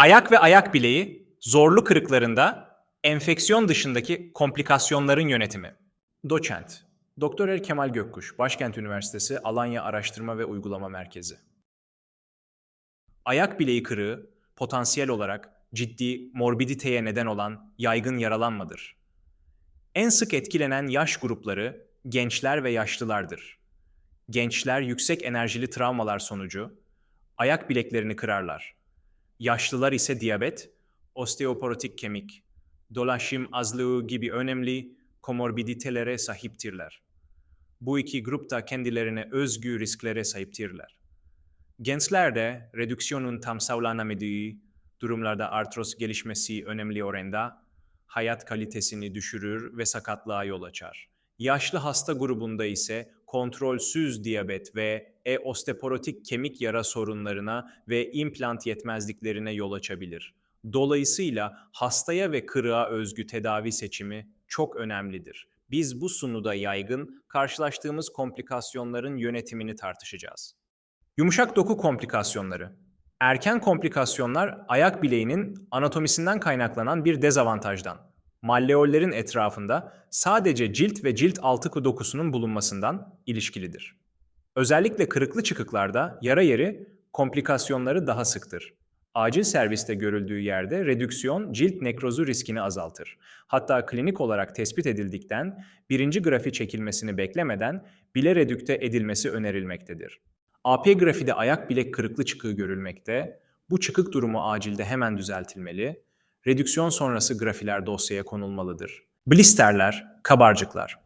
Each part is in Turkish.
Ayak ve ayak bileği zorlu kırıklarında enfeksiyon dışındaki komplikasyonların yönetimi. Doçent Doktor Er Kemal Gökkuş, Başkent Üniversitesi Alanya Araştırma ve Uygulama Merkezi. Ayak bileği kırığı potansiyel olarak ciddi morbiditeye neden olan yaygın yaralanmadır. En sık etkilenen yaş grupları gençler ve yaşlılardır. Gençler yüksek enerjili travmalar sonucu ayak bileklerini kırarlar. Yaşlılar ise diyabet, osteoporotik kemik, dolaşım azlığı gibi önemli komorbiditelere sahiptirler. Bu iki grup da kendilerine özgü risklere sahiptirler. Gençlerde redüksiyonun tam sağlanamadığı durumlarda artroz gelişmesi önemli oranda hayat kalitesini düşürür ve sakatlığa yol açar. Yaşlı hasta grubunda ise kontrolsüz diyabet ve e-osteoporotik kemik yara sorunlarına ve implant yetmezliklerine yol açabilir. Dolayısıyla hastaya ve kırığa özgü tedavi seçimi çok önemlidir. Biz bu sunuda yaygın karşılaştığımız komplikasyonların yönetimini tartışacağız. Yumuşak doku komplikasyonları. Erken komplikasyonlar ayak bileğinin anatomisinden kaynaklanan bir dezavantajdan, malleollerin etrafında sadece cilt ve cilt altı dokusunun bulunmasından ilişkilidir. Özellikle kırıklı çıkıklarda yara yeri komplikasyonları daha sıktır. Acil serviste görüldüğü yerde redüksiyon cilt nekrozu riskini azaltır. Hatta klinik olarak tespit edildikten birinci grafi çekilmesini beklemeden bile redükte edilmesi önerilmektedir. AP grafide ayak bilek kırıklı çıkığı görülmekte. Bu çıkık durumu acilde hemen düzeltilmeli. Redüksiyon sonrası grafiler dosyaya konulmalıdır. Blisterler, kabarcıklar.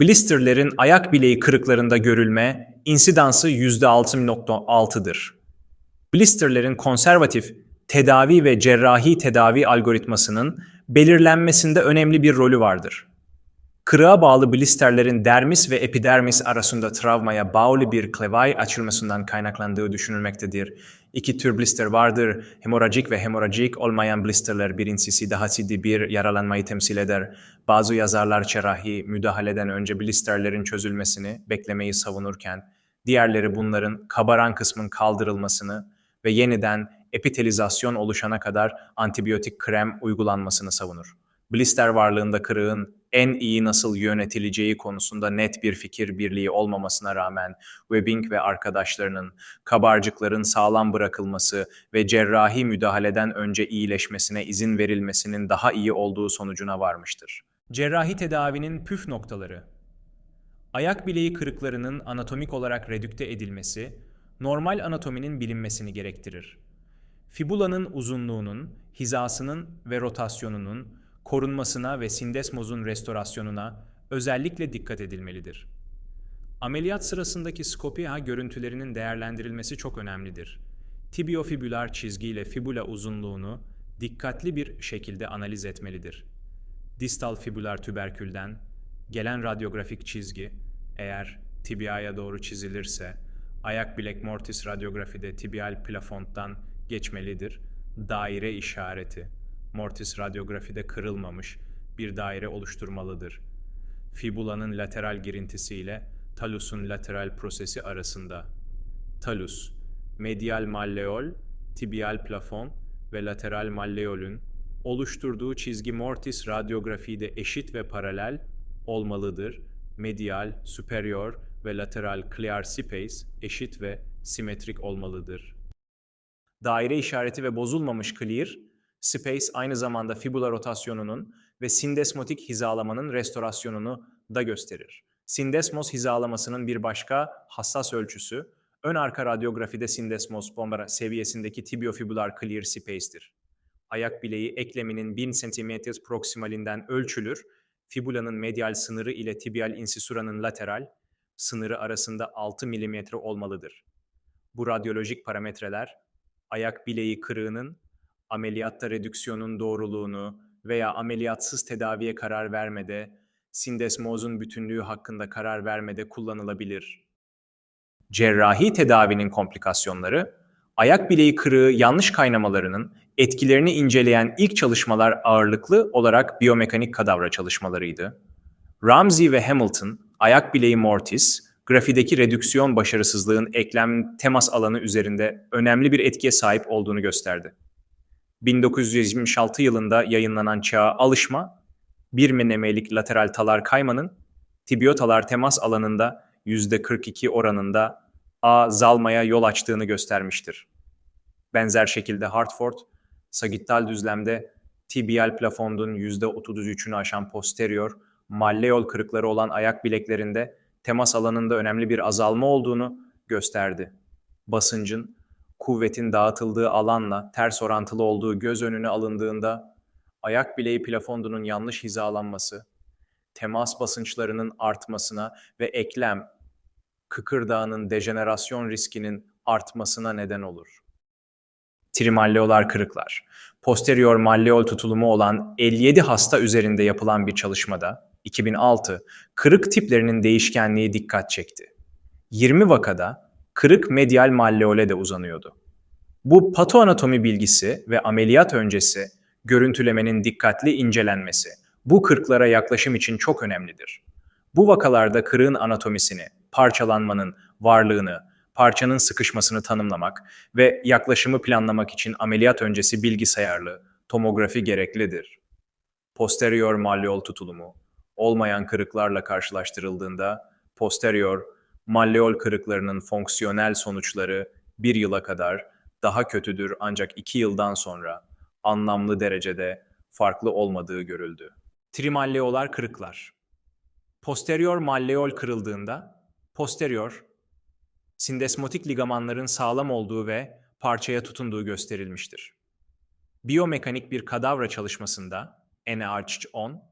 Blisterlerin ayak bileği kırıklarında görülme insidansı %6.6'dır. Blisterlerin konservatif tedavi ve cerrahi tedavi algoritmasının belirlenmesinde önemli bir rolü vardır. Kırığa bağlı blisterlerin dermis ve epidermis arasında travmaya bağlı bir klevay açılmasından kaynaklandığı düşünülmektedir. İki tür blister vardır. Hemorajik ve hemorajik olmayan blisterler birincisi daha ciddi bir yaralanmayı temsil eder. Bazı yazarlar cerrahi müdahaleden önce blisterlerin çözülmesini beklemeyi savunurken, diğerleri bunların kabaran kısmın kaldırılmasını ve yeniden epitelizasyon oluşana kadar antibiyotik krem uygulanmasını savunur. Blister varlığında kırığın en iyi nasıl yönetileceği konusunda net bir fikir birliği olmamasına rağmen Webbing ve arkadaşlarının kabarcıkların sağlam bırakılması ve cerrahi müdahaleden önce iyileşmesine izin verilmesinin daha iyi olduğu sonucuna varmıştır. Cerrahi tedavinin püf noktaları Ayak bileği kırıklarının anatomik olarak redükte edilmesi, normal anatominin bilinmesini gerektirir. Fibulanın uzunluğunun, hizasının ve rotasyonunun korunmasına ve sindesmozun restorasyonuna özellikle dikkat edilmelidir. Ameliyat sırasındaki skopia görüntülerinin değerlendirilmesi çok önemlidir. Tibiofibüler çizgi ile fibula uzunluğunu dikkatli bir şekilde analiz etmelidir. Distal fibüler tüberkülden gelen radyografik çizgi eğer tibiaya doğru çizilirse ayak bilek mortis radyografide tibial plafonttan geçmelidir. Daire işareti mortis radyografide kırılmamış bir daire oluşturmalıdır. Fibulanın lateral girintisiyle talusun lateral prosesi arasında. Talus, medial malleol, tibial plafon ve lateral malleolün oluşturduğu çizgi mortis radyografide eşit ve paralel olmalıdır. Medial, superior ve lateral clear space eşit ve simetrik olmalıdır. Daire işareti ve bozulmamış clear, space aynı zamanda fibula rotasyonunun ve sindesmotik hizalamanın restorasyonunu da gösterir. Sindesmos hizalamasının bir başka hassas ölçüsü, ön arka radyografide sindesmos bomba seviyesindeki tibiofibular clear space'tir. Ayak bileği ekleminin 1000 cm proksimalinden ölçülür, fibulanın medial sınırı ile tibial insisuranın lateral sınırı arasında 6 mm olmalıdır. Bu radyolojik parametreler ayak bileği kırığının ameliyatta redüksiyonun doğruluğunu veya ameliyatsız tedaviye karar vermede, sindesmozun bütünlüğü hakkında karar vermede kullanılabilir. Cerrahi tedavinin komplikasyonları, ayak bileği kırığı yanlış kaynamalarının etkilerini inceleyen ilk çalışmalar ağırlıklı olarak biyomekanik kadavra çalışmalarıydı. Ramsey ve Hamilton, ayak bileği mortis, grafideki redüksiyon başarısızlığın eklem temas alanı üzerinde önemli bir etkiye sahip olduğunu gösterdi. 1926 yılında yayınlanan Çağa Alışma, bir menemelik lateral talar kaymanın tibiotalar temas alanında %42 oranında azalmaya yol açtığını göstermiştir. Benzer şekilde Hartford, sagittal düzlemde tibial plafondun %33'ünü aşan posterior, malleol kırıkları olan ayak bileklerinde temas alanında önemli bir azalma olduğunu gösterdi. Basıncın, kuvvetin dağıtıldığı alanla ters orantılı olduğu göz önüne alındığında ayak bileği plafondunun yanlış hizalanması, temas basınçlarının artmasına ve eklem, kıkırdağının dejenerasyon riskinin artmasına neden olur. Trimalleolar kırıklar. Posterior malleol tutulumu olan 57 hasta üzerinde yapılan bir çalışmada 2006 kırık tiplerinin değişkenliği dikkat çekti. 20 vakada kırık medial malleole de uzanıyordu. Bu patoanatomi bilgisi ve ameliyat öncesi görüntülemenin dikkatli incelenmesi bu kırıklara yaklaşım için çok önemlidir. Bu vakalarda kırığın anatomisini, parçalanmanın varlığını, parçanın sıkışmasını tanımlamak ve yaklaşımı planlamak için ameliyat öncesi bilgisayarlı tomografi gereklidir. Posterior malleol tutulumu olmayan kırıklarla karşılaştırıldığında posterior malleol kırıklarının fonksiyonel sonuçları bir yıla kadar daha kötüdür ancak iki yıldan sonra anlamlı derecede farklı olmadığı görüldü. Trimalleolar kırıklar. Posterior malleol kırıldığında posterior sindesmotik ligamanların sağlam olduğu ve parçaya tutunduğu gösterilmiştir. Biyomekanik bir kadavra çalışmasında NRH 10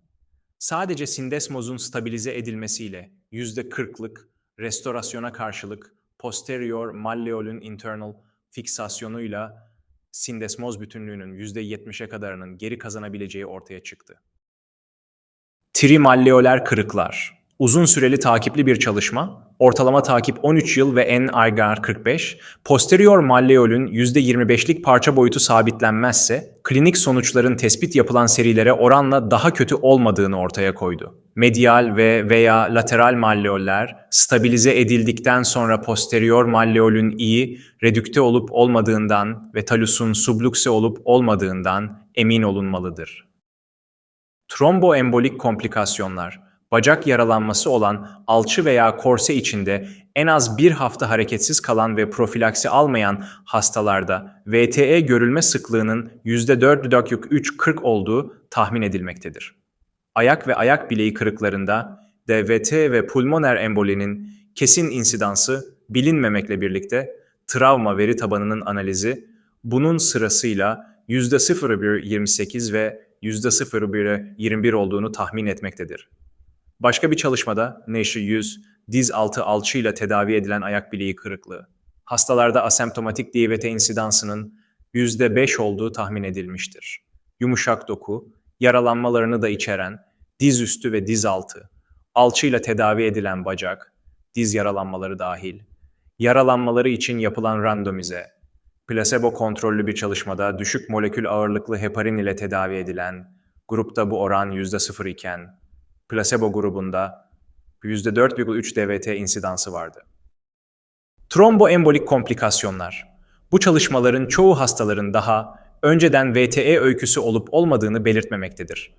sadece sindesmozun stabilize edilmesiyle %40'lık restorasyona karşılık posterior malleolün internal fiksasyonuyla sindesmoz bütünlüğünün %70'e kadarının geri kazanabileceği ortaya çıktı. Trimalleoler kırıklar Uzun süreli takipli bir çalışma, ortalama takip 13 yıl ve N-IGAR 45, posterior malleolün %25'lik parça boyutu sabitlenmezse, klinik sonuçların tespit yapılan serilere oranla daha kötü olmadığını ortaya koydu. Medial ve veya lateral malleoller stabilize edildikten sonra posterior malleolün iyi, redükte olup olmadığından ve talusun sublukse olup olmadığından emin olunmalıdır. Tromboembolik komplikasyonlar bacak yaralanması olan alçı veya korse içinde en az bir hafta hareketsiz kalan ve profilaksi almayan hastalarda VTE görülme sıklığının %4,3-40 olduğu tahmin edilmektedir. Ayak ve ayak bileği kırıklarında DVT ve pulmoner embolinin kesin insidansı bilinmemekle birlikte travma veri tabanının analizi bunun sırasıyla %0,28 ve %0,21 olduğunu tahmin etmektedir. Başka bir çalışmada Nature 100, diz altı alçıyla tedavi edilen ayak bileği kırıklığı. Hastalarda asemptomatik DVT insidansının %5 olduğu tahmin edilmiştir. Yumuşak doku, yaralanmalarını da içeren diz üstü ve diz altı, alçıyla tedavi edilen bacak, diz yaralanmaları dahil, yaralanmaları için yapılan randomize, plasebo kontrollü bir çalışmada düşük molekül ağırlıklı heparin ile tedavi edilen, grupta bu oran %0 iken, Plasebo grubunda %4,3 DVT insidansı vardı. Tromboembolik komplikasyonlar. Bu çalışmaların çoğu hastaların daha önceden VTE öyküsü olup olmadığını belirtmemektedir.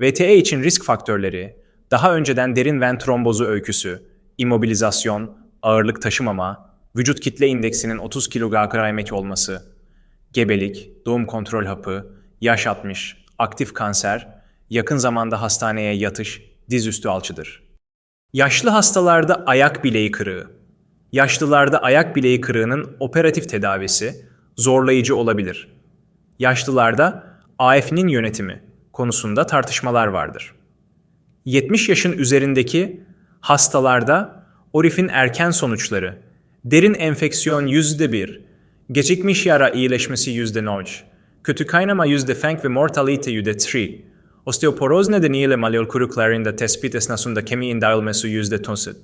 VTE için risk faktörleri, daha önceden derin ven trombozu öyküsü, immobilizasyon, ağırlık taşımama, vücut kitle indeksinin 30 kg olması, gebelik, doğum kontrol hapı, yaş 60, aktif kanser yakın zamanda hastaneye yatış, dizüstü alçıdır. Yaşlı hastalarda ayak bileği kırığı. Yaşlılarda ayak bileği kırığının operatif tedavisi zorlayıcı olabilir. Yaşlılarda AF'nin yönetimi konusunda tartışmalar vardır. 70 yaşın üzerindeki hastalarda ORIF'in erken sonuçları, derin enfeksiyon %1, gecikmiş yara iyileşmesi %0, kötü kaynama %5 ve mortalite %3, Osteoporoz nedeniyle malleol kırıklarında tespit esnasında kemiğin dağılması yüzde tonsit.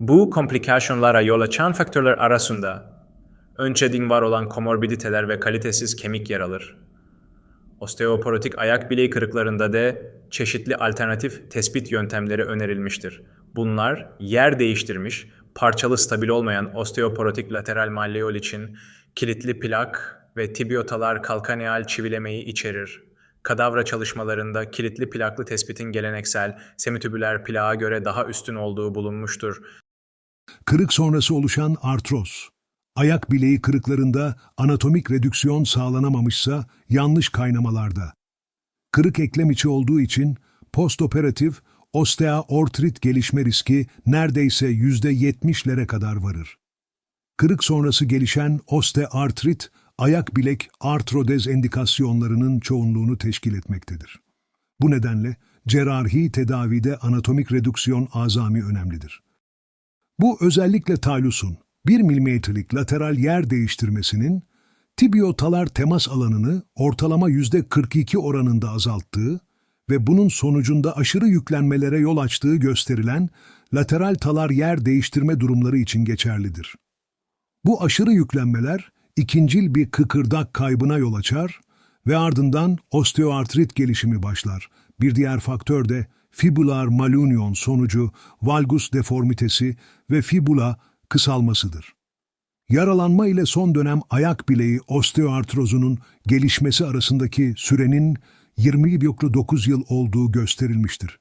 Bu komplikasyonlara yol açan faktörler arasında önceden var olan komorbiditeler ve kalitesiz kemik yer alır. Osteoporotik ayak bileği kırıklarında da çeşitli alternatif tespit yöntemleri önerilmiştir. Bunlar yer değiştirmiş, parçalı stabil olmayan osteoporotik lateral malleol için kilitli plak ve tibiotalar kalkaneal çivilemeyi içerir. Kadavra çalışmalarında kilitli plaklı tespitin geleneksel semitübüler plağa göre daha üstün olduğu bulunmuştur. Kırık sonrası oluşan artroz. Ayak bileği kırıklarında anatomik redüksiyon sağlanamamışsa yanlış kaynamalarda. Kırık eklem içi olduğu için postoperatif osteoartrit gelişme riski neredeyse %70'lere kadar varır. Kırık sonrası gelişen osteoartrit, ayak bilek artrodez endikasyonlarının çoğunluğunu teşkil etmektedir. Bu nedenle cerrahi tedavide anatomik redüksiyon azami önemlidir. Bu özellikle talusun 1 milimetrelik lateral yer değiştirmesinin tibiotalar temas alanını ortalama %42 oranında azalttığı ve bunun sonucunda aşırı yüklenmelere yol açtığı gösterilen lateral talar yer değiştirme durumları için geçerlidir. Bu aşırı yüklenmeler ikincil bir kıkırdak kaybına yol açar ve ardından osteoartrit gelişimi başlar. Bir diğer faktör de fibular malunion sonucu valgus deformitesi ve fibula kısalmasıdır. Yaralanma ile son dönem ayak bileği osteoartrozunun gelişmesi arasındaki sürenin 20,9 yıl olduğu gösterilmiştir.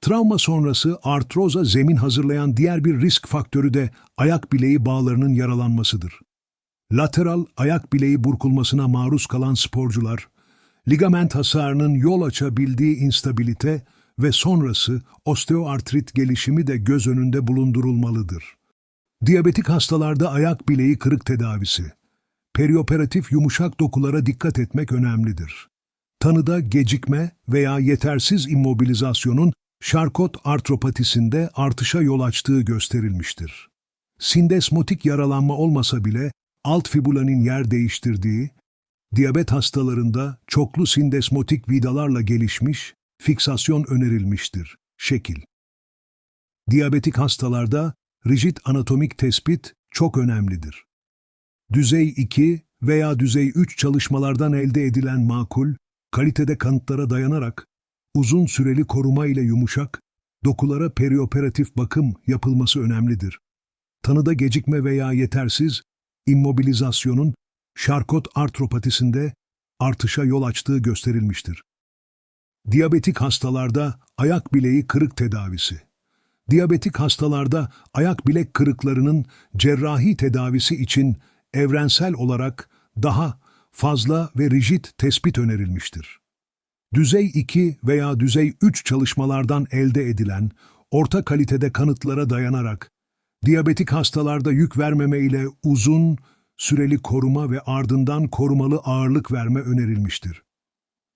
Travma sonrası artroza zemin hazırlayan diğer bir risk faktörü de ayak bileği bağlarının yaralanmasıdır. Lateral ayak bileği burkulmasına maruz kalan sporcular, ligament hasarının yol açabildiği instabilite ve sonrası osteoartrit gelişimi de göz önünde bulundurulmalıdır. Diyabetik hastalarda ayak bileği kırık tedavisi. Perioperatif yumuşak dokulara dikkat etmek önemlidir. Tanıda gecikme veya yetersiz immobilizasyonun şarkot artropatisinde artışa yol açtığı gösterilmiştir. Sindesmotik yaralanma olmasa bile alt fibulanın yer değiştirdiği, diyabet hastalarında çoklu sindesmotik vidalarla gelişmiş, fiksasyon önerilmiştir. Şekil. Diyabetik hastalarda rigid anatomik tespit çok önemlidir. Düzey 2 veya düzey 3 çalışmalardan elde edilen makul, kalitede kanıtlara dayanarak uzun süreli koruma ile yumuşak, dokulara perioperatif bakım yapılması önemlidir. Tanıda gecikme veya yetersiz immobilizasyonun şarkot artropatisinde artışa yol açtığı gösterilmiştir. Diyabetik hastalarda ayak bileği kırık tedavisi. Diyabetik hastalarda ayak bilek kırıklarının cerrahi tedavisi için evrensel olarak daha fazla ve rigid tespit önerilmiştir. Düzey 2 veya düzey 3 çalışmalardan elde edilen orta kalitede kanıtlara dayanarak diyabetik hastalarda yük vermeme ile uzun süreli koruma ve ardından korumalı ağırlık verme önerilmiştir.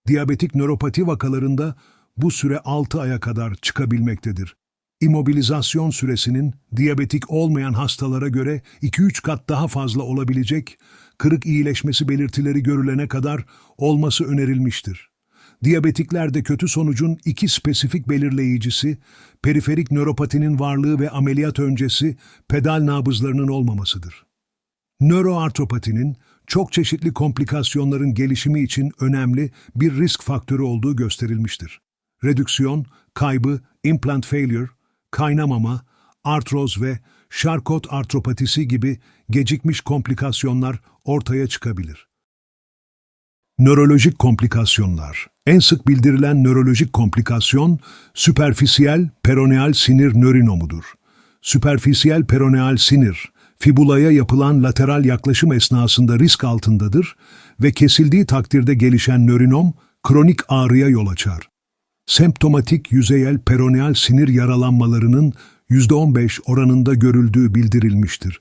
Diyabetik nöropati vakalarında bu süre 6 aya kadar çıkabilmektedir. İmobilizasyon süresinin diyabetik olmayan hastalara göre 2-3 kat daha fazla olabilecek, kırık iyileşmesi belirtileri görülene kadar olması önerilmiştir. Diyabetiklerde kötü sonucun iki spesifik belirleyicisi, periferik nöropatinin varlığı ve ameliyat öncesi pedal nabızlarının olmamasıdır. Nöroartropatinin çok çeşitli komplikasyonların gelişimi için önemli bir risk faktörü olduğu gösterilmiştir. Redüksiyon, kaybı, implant failure, kaynamama, artroz ve Charcot artropatisi gibi gecikmiş komplikasyonlar ortaya çıkabilir. Nörolojik komplikasyonlar. En sık bildirilen nörolojik komplikasyon süperfisiyel peroneal sinir nörinomudur. Süperfisiyel peroneal sinir, fibulaya yapılan lateral yaklaşım esnasında risk altındadır ve kesildiği takdirde gelişen nörinom kronik ağrıya yol açar. Semptomatik yüzeyel peroneal sinir yaralanmalarının %15 oranında görüldüğü bildirilmiştir.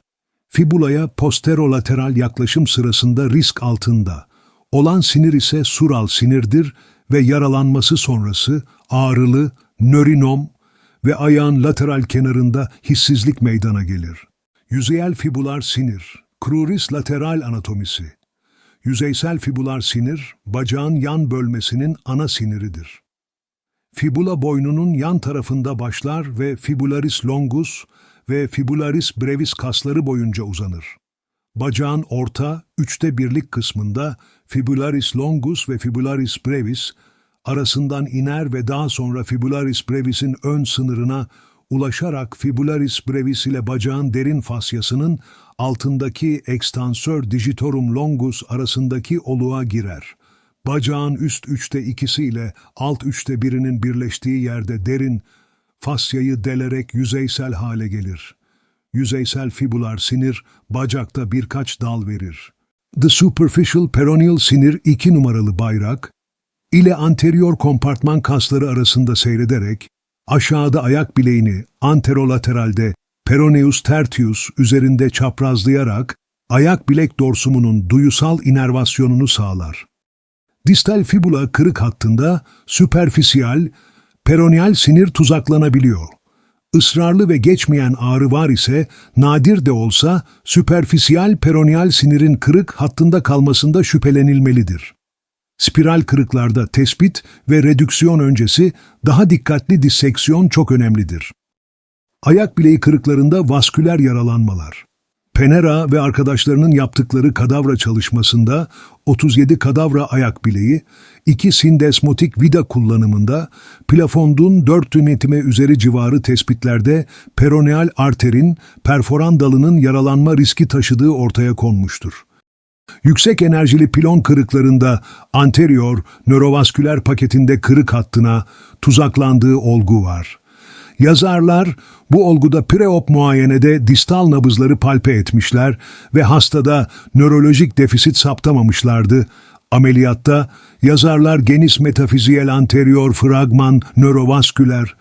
Fibulaya posterolateral yaklaşım sırasında risk altında. Olan sinir ise sural sinirdir ve yaralanması sonrası ağrılı, nörinom ve ayağın lateral kenarında hissizlik meydana gelir. Yüzeyel fibular sinir, cruris lateral anatomisi. Yüzeysel fibular sinir, bacağın yan bölmesinin ana siniridir. Fibula boynunun yan tarafında başlar ve fibularis longus ve fibularis brevis kasları boyunca uzanır. Bacağın orta, üçte birlik kısmında fibularis longus ve fibularis brevis arasından iner ve daha sonra fibularis brevis'in ön sınırına ulaşarak fibularis brevis ile bacağın derin fasyasının altındaki ekstansör digitorum longus arasındaki oluğa girer. Bacağın üst üçte ikisi ile alt üçte birinin birleştiği yerde derin fasyayı delerek yüzeysel hale gelir. Yüzeysel fibular sinir bacakta birkaç dal verir. The superficial peroneal sinir 2 numaralı bayrak ile anterior kompartman kasları arasında seyrederek aşağıda ayak bileğini anterolateralde peroneus tertius üzerinde çaprazlayarak ayak bilek dorsumunun duyusal inervasyonunu sağlar. Distal fibula kırık hattında süperfisiyal, peroneal sinir tuzaklanabiliyor. Israrlı ve geçmeyen ağrı var ise nadir de olsa süperfisiyal peroneal sinirin kırık hattında kalmasında şüphelenilmelidir. Spiral kırıklarda tespit ve redüksiyon öncesi daha dikkatli disseksiyon çok önemlidir. Ayak bileği kırıklarında vasküler yaralanmalar. Penera ve arkadaşlarının yaptıkları kadavra çalışmasında 37 kadavra ayak bileği, 2 sindesmotik vida kullanımında, plafondun 4 yönetime üzeri civarı tespitlerde peroneal arterin perforan dalının yaralanma riski taşıdığı ortaya konmuştur. Yüksek enerjili pilon kırıklarında anterior nörovasküler paketinde kırık hattına tuzaklandığı olgu var. Yazarlar bu olguda preop muayenede distal nabızları palpe etmişler ve hastada nörolojik defisit saptamamışlardı. Ameliyatta yazarlar genis metafiziyel anterior fragman nörovasküler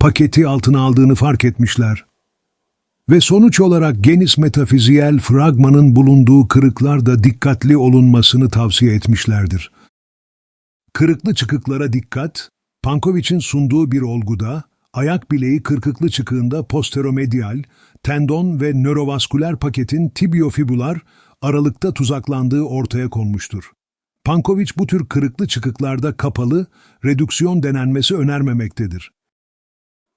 paketi altına aldığını fark etmişler. Ve sonuç olarak genis metafiziyel fragmanın bulunduğu kırıklarda dikkatli olunmasını tavsiye etmişlerdir. Kırıklı çıkıklara dikkat, Pankovic'in sunduğu bir olguda, ayak bileği kırkıklı çıkığında posteromedial, tendon ve nörovasküler paketin tibiofibular aralıkta tuzaklandığı ortaya konmuştur. Pankovic bu tür kırıklı çıkıklarda kapalı, redüksiyon denenmesi önermemektedir.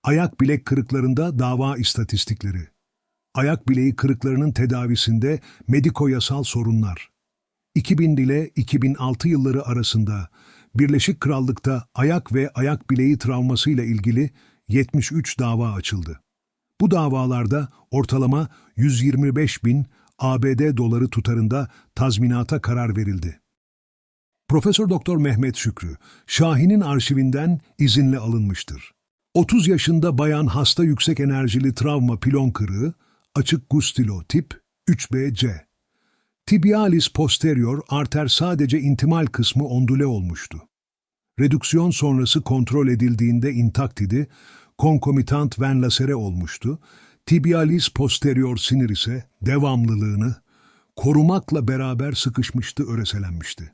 Ayak bilek kırıklarında dava istatistikleri. Ayak bileği kırıklarının tedavisinde mediko-yasal sorunlar. 2000 ile 2006 yılları arasında Birleşik Krallık'ta ayak ve ayak bileği travmasıyla ilgili 73 dava açıldı. Bu davalarda ortalama 125 bin ABD doları tutarında tazminata karar verildi. Profesör Doktor Mehmet Şükrü, Şahin'in arşivinden izinle alınmıştır. 30 yaşında bayan hasta yüksek enerjili travma pilon kırığı, açık gustilo tip 3BC. Tibialis posterior arter sadece intimal kısmı ondüle olmuştu. Redüksiyon sonrası kontrol edildiğinde intakt idi, konkomitant ven lasere olmuştu. Tibialis posterior sinir ise devamlılığını korumakla beraber sıkışmıştı, öreselenmişti.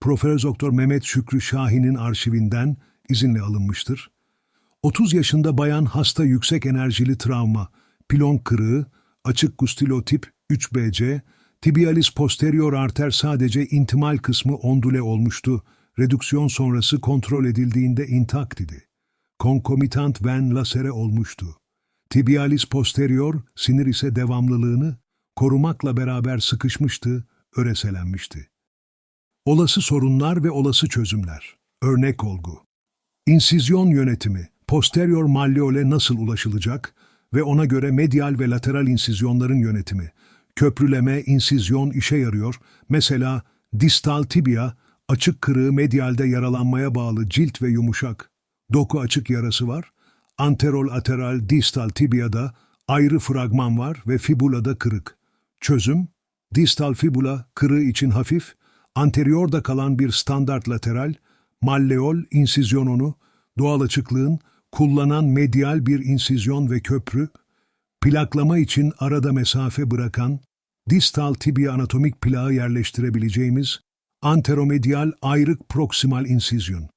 Profesör Doktor Mehmet Şükrü Şahin'in arşivinden izinle alınmıştır. 30 yaşında bayan hasta yüksek enerjili travma, pilon kırığı, açık gustilotip 3BC, tibialis posterior arter sadece intimal kısmı ondüle olmuştu, redüksiyon sonrası kontrol edildiğinde intakt idi. Konkomitant ven lasere olmuştu. Tibialis posterior, sinir ise devamlılığını korumakla beraber sıkışmıştı, öreselenmişti. Olası sorunlar ve olası çözümler. Örnek olgu. İnsizyon yönetimi, posterior malleole nasıl ulaşılacak ve ona göre medial ve lateral insizyonların yönetimi. Köprüleme, insizyon işe yarıyor. Mesela distal tibia, açık kırığı medialde yaralanmaya bağlı cilt ve yumuşak. Doku açık yarası var. Anterol ateral distal tibiada ayrı fragman var ve fibulada kırık. Çözüm, distal fibula kırığı için hafif, anteriorda kalan bir standart lateral, malleol insizyonunu, doğal açıklığın, kullanan medial bir insizyon ve köprü, plaklama için arada mesafe bırakan, distal tibia anatomik plağı yerleştirebileceğimiz anteromedial ayrık proksimal insizyon.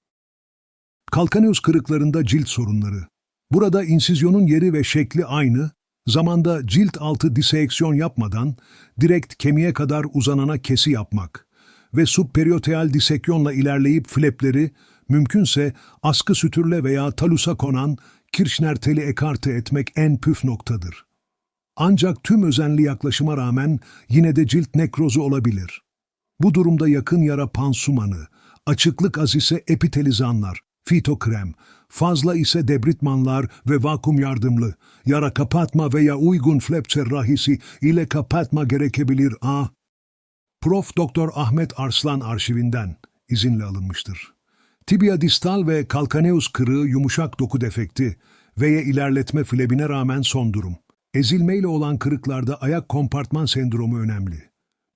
Kalkaneus kırıklarında cilt sorunları. Burada insizyonun yeri ve şekli aynı, zamanda cilt altı diseksiyon yapmadan direkt kemiğe kadar uzanana kesi yapmak ve subperioteal disekyonla ilerleyip flepleri, mümkünse askı sütürle veya talusa konan Kirchner teli ekarte etmek en püf noktadır. Ancak tüm özenli yaklaşıma rağmen yine de cilt nekrozu olabilir. Bu durumda yakın yara pansumanı, açıklık az ise epitelizanlar, fitokrem, fazla ise debritmanlar ve vakum yardımlı, yara kapatma veya uygun flap cerrahisi ile kapatma gerekebilir A. Prof. Doktor Ahmet Arslan arşivinden izinle alınmıştır. Tibia distal ve kalkaneus kırığı yumuşak doku defekti veya ilerletme flebine rağmen son durum. Ezilmeyle olan kırıklarda ayak kompartman sendromu önemli.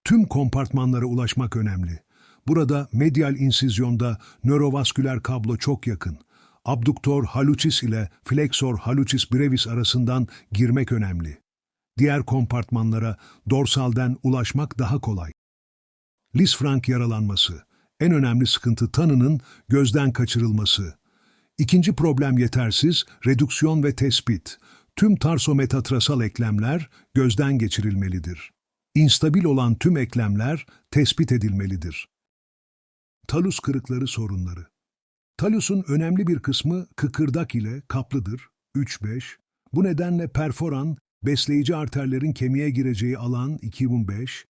Tüm kompartmanlara ulaşmak önemli. Burada medial insizyonda nörovasküler kablo çok yakın. Abduktor hallucis ile flexor hallucis brevis arasından girmek önemli. Diğer kompartmanlara dorsalden ulaşmak daha kolay. Lisfrank yaralanması. En önemli sıkıntı tanının gözden kaçırılması. İkinci problem yetersiz, redüksiyon ve tespit. Tüm tarsometatrasal eklemler gözden geçirilmelidir. İnstabil olan tüm eklemler tespit edilmelidir. Talus kırıkları sorunları. Talusun önemli bir kısmı kıkırdak ile kaplıdır. 3-5. Bu nedenle perforan, besleyici arterlerin kemiğe gireceği alan 2005,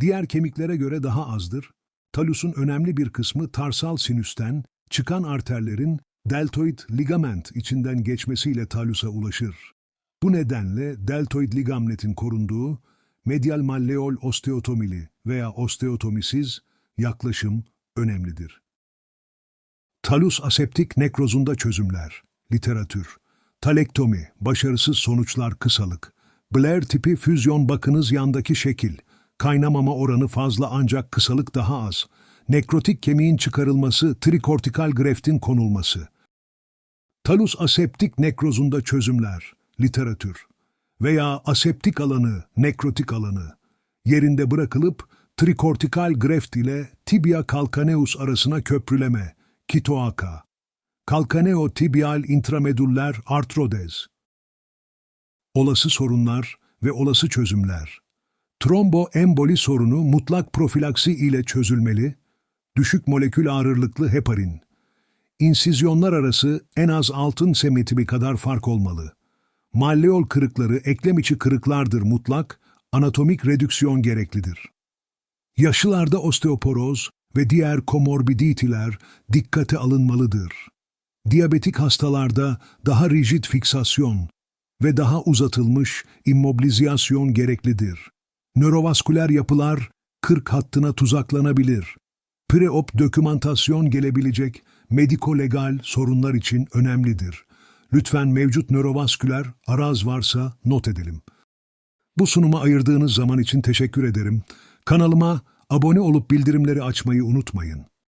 diğer kemiklere göre daha azdır. Talusun önemli bir kısmı tarsal sinüsten, çıkan arterlerin deltoid ligament içinden geçmesiyle talusa ulaşır. Bu nedenle deltoid ligamnetin korunduğu medial malleol osteotomili veya osteotomisiz yaklaşım önemlidir. Talus aseptik nekrozunda çözümler. Literatür. Talektomi, başarısız sonuçlar kısalık. Blair tipi füzyon bakınız yandaki şekil. Kaynamama oranı fazla ancak kısalık daha az. Nekrotik kemiğin çıkarılması, trikortikal greftin konulması. Talus aseptik nekrozunda çözümler. Literatür. Veya aseptik alanı, nekrotik alanı. Yerinde bırakılıp trikortikal greft ile tibia calcaneus arasına köprüleme. Kitoaka. Kalkaneo tibial intrameduller artrodez. Olası sorunlar ve olası çözümler. Tromboemboli sorunu mutlak profilaksi ile çözülmeli. Düşük molekül ağırlıklı heparin. İnsizyonlar arası en az altın semitimi kadar fark olmalı. Malleol kırıkları eklem içi kırıklardır mutlak, anatomik redüksiyon gereklidir. Yaşlılarda osteoporoz ve diğer komorbiditiler dikkate alınmalıdır. Diyabetik hastalarda daha rigid fiksasyon ve daha uzatılmış immobilizasyon gereklidir. Nörovasküler yapılar 40 hattına tuzaklanabilir. Preop dokümantasyon gelebilecek mediko-legal sorunlar için önemlidir. Lütfen mevcut nörovasküler araz varsa not edelim. Bu sunuma ayırdığınız zaman için teşekkür ederim. Kanalıma abone olup bildirimleri açmayı unutmayın.